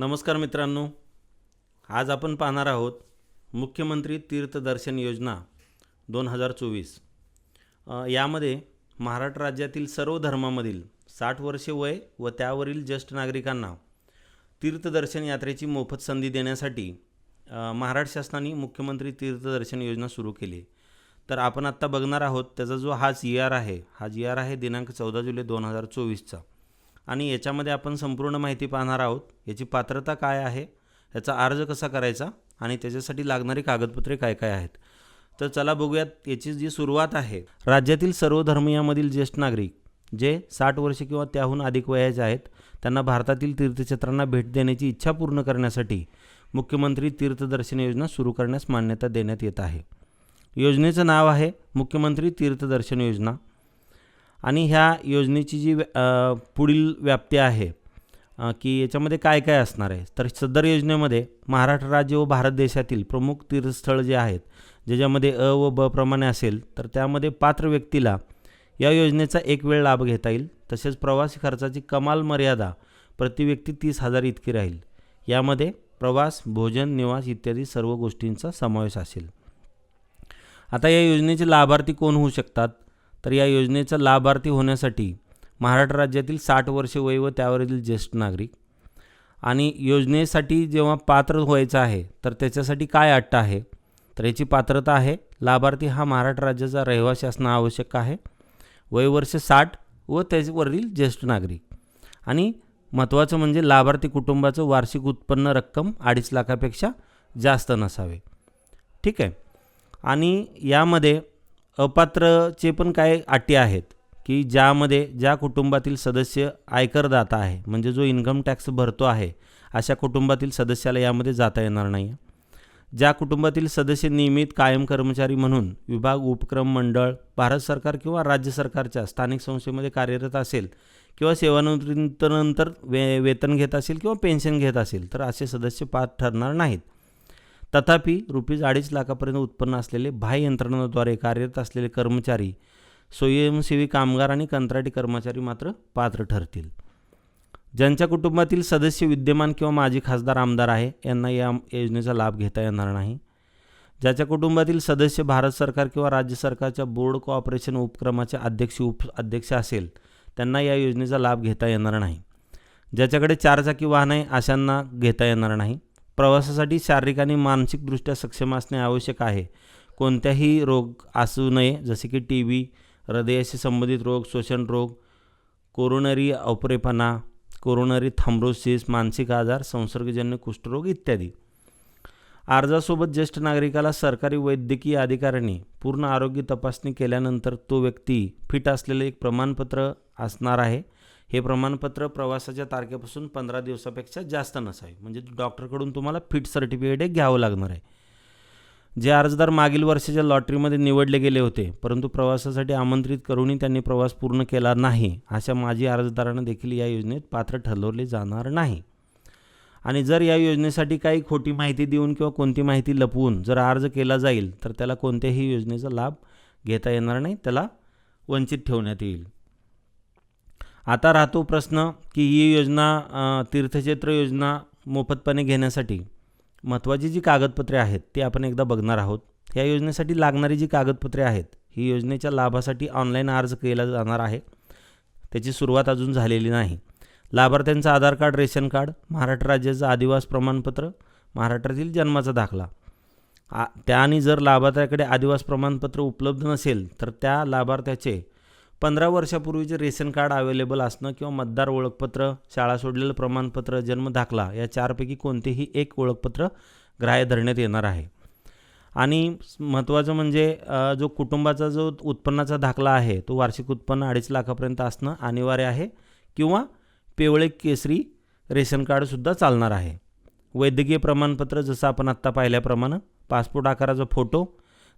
नमस्कार मित्रांनो. आज आपण पाहणार आहोत मुख्यमंत्री तीर्थदर्शन योजना दोन हजार चोवीस. यामध्ये महाराष्ट्र राज्यातील सर्व धर्मामधील साठ वर्षे वय व त्यावरील ज्येष्ठ नागरिकांना तीर्थदर्शन यात्रेची मोफत संधी देण्यासाठी महाराष्ट्र शासनाने मुख्यमंत्री तीर्थदर्शन योजना सुरू केली. तर आपण आत्ता बघणार आहोत त्याचा जो हा जी आर आहे हा जी आर आहे दिनांक चौदा जुलै दोन हजार चोवीसचा. आणि याच्यामध्ये आपण संपूर्ण माहिती पाहणार आहोत. याची पात्रता काय आहे? याचा अर्ज कसा करायचा? आणि त्याच्यासाठी लागणारी कागदपत्रे काय काय आहेत? तर चला बघूयात याची जी सुरुवात आहे. राज्यातील सर्व धर्मियामधील ज्येष्ठ नागरिक जे साठ वर्षे किंवा त्याहून अधिक वयाचे आहेत त्यांना भारतातील तीर्थक्षेत्रांना भेट देण्याची इच्छा पूर्ण करण्यासाठी मुख्यमंत्री तीर्थदर्शन योजना सुरू करण्यास मान्यता देण्यात येत आहे. योजनेचं नाव आहे मुख्यमंत्री तीर्थदर्शन योजना. आणि ह्या योजनेची जी व्या- पुढील व्याप्ती आहे की याच्यामध्ये काय काय असणार आहे? तर सदर योजनेमध्ये महाराष्ट्र राज्य व भारत देशातील प्रमुख तीर्थस्थळ जे आहेत ज्याच्यामध्ये अ व ब प्रमाणे असेल तर त्यामध्ये पात्र व्यक्तीला या योजनेचा एक वेळ लाभ घेता येईल. तसेच प्रवासी खर्चाची कमाल मर्यादा प्रति व्यक्ती तीस हजार इतकी राहील. यामध्ये प्रवास भोजन निवास इत्यादी सर्व गोष्टींचा समावेश असेल. आता या योजनेचे लाभार्थी कोण होऊ शकतात? तर या योजनेचा लाभार्थी होण्यासाठी महाराष्ट्र राज्यातील साठ वर्षे वय व त्यावरील ज्येष्ठ नागरिक. आणि योजनेसाठी जेव्हा पात्र व्हायचं आहे तर त्याच्यासाठी काय अट आहे? तर याची पात्रता आहे लाभार्थी हा महाराष्ट्र राज्याचा रहिवासी असणं आवश्यक आहे. वय वर्ष साठ व त्याच्यावरील ज्येष्ठ नागरिक. आणि महत्त्वाचं म्हणजे लाभार्थी कुटुंबाचं वार्षिक उत्पन्न रक्कम अडीच लाखापेक्षा जास्त नसावे. ठीक आहे? आणि यामध्ये अपात्रचे पण काही अटी आहेत की ज्यामध्ये ज्या कुटुंबातील सदस्य आयकरदाता आहे म्हणजे जो इन्कम टॅक्स भरतो आहे अशा कुटुंबातील सदस्याला यामध्ये जाता येणार नाही ज्या कुटुंबातील सदस्य नियमित कायम कर्मचारी म्हणून विभाग उपक्रम मंडळ भारत सरकार किंवा राज्य सरकारच्या स्थानिक संस्थेमध्ये कार्यरत असेल किंवा सेवानिवृत्तीनंतर वे वेतन घेत असेल किंवा पेन्शन घेत असेल तर असे सदस्य पात्र ठरणार नाहीत. तथापि रुपीज अडीच लाखापर्यंत उत्पन्न असलेले बाह्य यंत्रणांद्वारे कार्यरत असलेले कर्मचारी स्वयंसेवी कामगार आणि कंत्राटी कर्मचारी मात्र पात्र ठरतील. ज्यांच्या कुटुंबातील सदस्य विद्यमान किंवा माजी खासदार आमदार आहे यांना या योजनेचा लाभ घेता येणार नाही. ज्याच्या कुटुंबातील सदस्य भारत सरकार किंवा राज्य सरकारच्या बोर्ड कोऑपरेशन उपक्रमाचे अध्यक्ष उप अध्यक्ष असेल त्यांना या योजनेचा लाभ घेता येणार नाही. ज्याच्याकडे चारचाकी वाहन आहे अशांना घेता येणार नाही. प्रवासासाठी शारीरिक आणि मानसिकदृष्ट्या सक्षम असणे आवश्यक आहे. कोणत्याही रोग असू नये जसे की टी बी हृदयाशी संबंधित रोग श्वसन रोग कोरोनरी औपरेपणा कोरोनरी थांब्रोसिस मानसिक आजार संसर्गजन्य कुष्ठरोग इत्यादी. अर्जासोबत ज्येष्ठ नागरिकाला सरकारी वैद्यकीय अधिकाऱ्यांनी पूर्ण आरोग्य तपासणी केल्यानंतर तो व्यक्ती फिट असलेले एक प्रमाणपत्र असणार आहे. हे प्रमाणपत्र प्रवासाच्या तारखेपासून पंधरा दिवसापेक्षा जास्त नसावे. म्हणजे डॉक्टरकडून तुम्हाला फिट सर्टिफिकेट घ्यावं लागणार आहे. जे अर्जदार मागील वर्षाच्या लॉटरीमध्ये निवडले गेले होते परंतु प्रवासासाठी आमंत्रित करूनही त्यांनी प्रवास पूर्ण केला नाही अशा माजी अर्जदारांना देखील या योजनेत पात्र ठरवले जाणार नाही. आणि जर या योजनेसाठी काही खोटी माहिती देऊन किंवा कोणती माहिती लपवून जर अर्ज केला जाईल तर त्याला कोणत्याही योजनेचा लाभ घेता येणार नाही त्याला वंचित ठेवण्यात येईल. आता राहतो प्रश्न की ही योजना तीर्थक्षेत्र योजना मोफतपणे घेण्यासाठी महत्त्वाची जी कागदपत्रे आहेत ती आपण एकदा बघणार आहोत. या योजनेसाठी लागणारी जी कागदपत्रे आहेत ही योजनेच्या लाभासाठी ऑनलाईन अर्ज केला जाणार आहे. त्याची सुरुवात अजून झालेली नाही. लाभार्थ्यांचं Aadhaar card ration card Maharashtra राज्याचं आदिवास प्रमाणपत्र महाराष्ट्रातील जन्माचा दाखला. आ त्या आणि जर लाभार्थ्याकडे आदिवास प्रमाणपत्र उपलब्ध नसेल तर त्या लाभार्थ्याचे पंधरा वर्षापूर्वीचे रेशन कार्ड अवेलेबल असणं किंवा मतदार ओळखपत्र शाळा सोडलेलं प्रमाणपत्र जन्म दाखला या चारपैकी कोणतेही एक ओळखपत्र ग्राह्य धरण्यात येणार आहे. आणि महत्त्वाचं म्हणजे जो कुटुंबाचा जो उत्पन्नाचा दाखला आहे तो वार्षिक उत्पन्न अडीच लाखापर्यंत असणं अनिवार्य आहे किंवा पिवळे केसरी रेशन कार्डसुद्धा चालणार आहे. वैद्यकीय प्रमाणपत्र जसं आपण आत्ता पाहिल्याप्रमाणे पासपोर्ट आकाराचा फोटो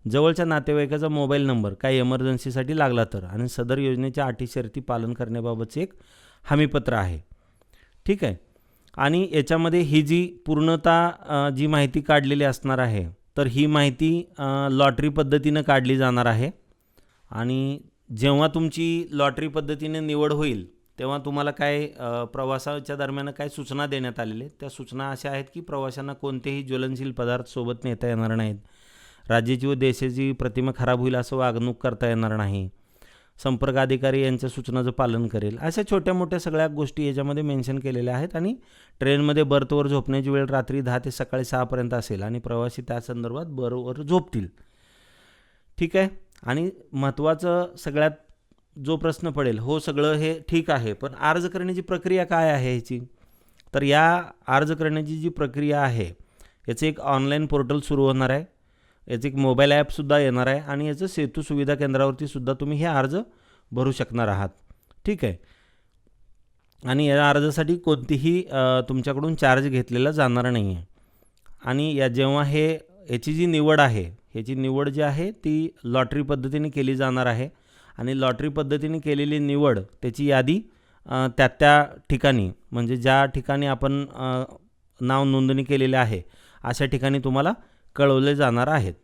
जवळच्या नातेवाईकाचा मोबाईल नंबर काही एमर्जन्सीसाठी लागला तर आणि सदर योजनेच्या अटी शर्ती पालन करण्याबाबतचे एक हमीपत्र आहे. ठीक आहे? आणि याच्यामध्ये ही जी पूर्णता जी माहिती काढलेली असणार आहे तर ही माहिती लॉटरी पद्धतीनं काढली जाणार आहे. आणि जेव्हा तुमची लॉटरी पद्धतीने निवड होईल तेव्हा तुम्हाला काय प्रवासाच्या दरम्यान काय सूचना देण्यात आलेल्या आहेत? त्या सूचना अशा आहेत की प्रवाशांना कोणतेही ज्वलनशील पदार्थ सोबत नेता येणार नाहीत. राज्याची व देशाची प्रतिमा खराब होईल असं वागणूक करता येणार नाही. संपर्क अधिकारी यांच्या सूचनाचं पालन करेल. अशा छोट्या मोठ्या सगळ्या गोष्टी याच्यामध्ये मेन्शन केलेल्या आहेत आणि ट्रेनमध्ये बर्थवर झोपण्याची वेळ रात्री दहा ते सकाळी सहापर्यंत असेल आणि प्रवासी त्या संदर्भात बरोबर झोपतील. ठीक आहे? आणि महत्त्वाचं सगळ्यात जो प्रश्न पडेल हो सगळं हे ठीक आहे पण अर्ज करण्याची प्रक्रिया काय आहे ह्याची? तर या अर्ज करण्याची जी प्रक्रिया आहे याचं एक ऑनलाईन पोर्टल सुरू होणार आहे. याचं एक मोबाईल ॲपसुद्धा येणार आहे आणि याचं सेतू सुविधा केंद्रावरती सुद्धा तुम्ही हे अर्ज भरू शकणार आहात. ठीक आहे? आणि या अर्जासाठी कोणतीही तुमच्याकडून चार्ज घेतलेला जाणार नाही आहे आणि या जेव्हा हे याची जी निवड आहे ह्याची निवड जी आहे ती लॉटरी पद्धतीने केली जाणार आहे. आणि लॉटरी पद्धतीने केलेली निवड त्याची यादी त्या त्या ठिकाणी म्हणजे ज्या ठिकाणी आपण नाव नोंदणी केलेली आहे अशा ठिकाणी तुम्हाला कळवले जाणार आहेत.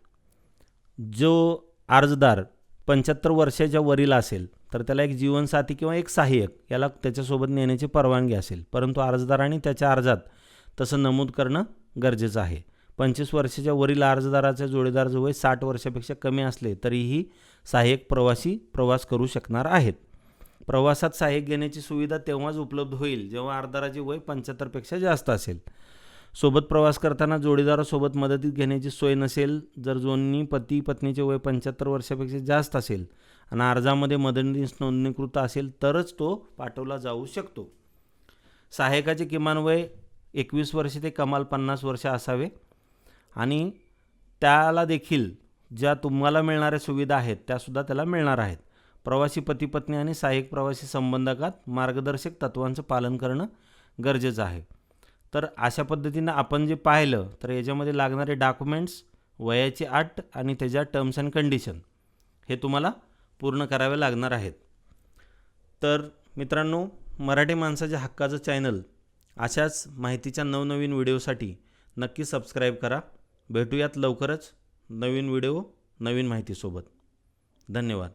जो अर्जदार पंच्याहत्तर वर्षाच्या वरील असेल तर त्याला एक जीवनसाथी किंवा एक सहाय्यक याला त्याच्यासोबत नेण्याची परवानगी असेल. परंतु अर्जदाराने त्याच्या अर्जात तसं नमूद करणं गरजेचं आहे. पंचवीस वर्षाच्या वरील अर्जदाराच्या जोडीदाराचं वय साठ वर्षापेक्षा कमी असले तरीही सहाय्यक प्रवासी प्रवास करू शकणार आहेत. प्रवासात सहाय्यक घेण्याची सुविधा तेव्हाच उपलब्ध होईल जेव्हा अर्जदाराचे वय पंच्याहत्तरपेक्षा जास्त असेल. सोबत प्रवास करताना जोडीदारासोबत मदतीत घेण्याची सोय नसेल जर दोन्ही पती पत्नीचे वय पंच्याहत्तर वर्षापेक्षा जास्त असेल आणि अर्जामध्ये मदतीस नोंदणीकृत असेल तरच तो पाठवला जाऊ शकतो. सहाय्यकाचे किमान वय एकवीस वर्ष ते कमाल पन्नास वर्ष असावे. आणि त्याला देखील ज्या तुम्हाला मिळणाऱ्या सुविधा आहेत त्यासुद्धा त्याला मिळणार आहेत. प्रवासी पती पत्नी आणि सहाय्यक प्रवासी संबंधकात मार्गदर्शक तत्वांचं पालन करणं गरजेचं आहे. तर अशा पद्धतीनं आपण जे पाहिलं तर याच्यामध्ये लागणारे डॉक्युमेंट्स वयाची अट आणि त्याच्या टर्म्स अँड कंडिशन हे तुम्हाला पूर्ण करावे लागणार आहेत. तर मित्रांनो मराठी माणसाच्या हक्काचं चॅनल अशाच माहितीच्या नवनवीन व्हिडिओसाठी नक्की सबस्क्राईब करा. भेटूयात लवकरच नवीन व्हिडिओ नवीन माहितीसोबत. धन्यवाद.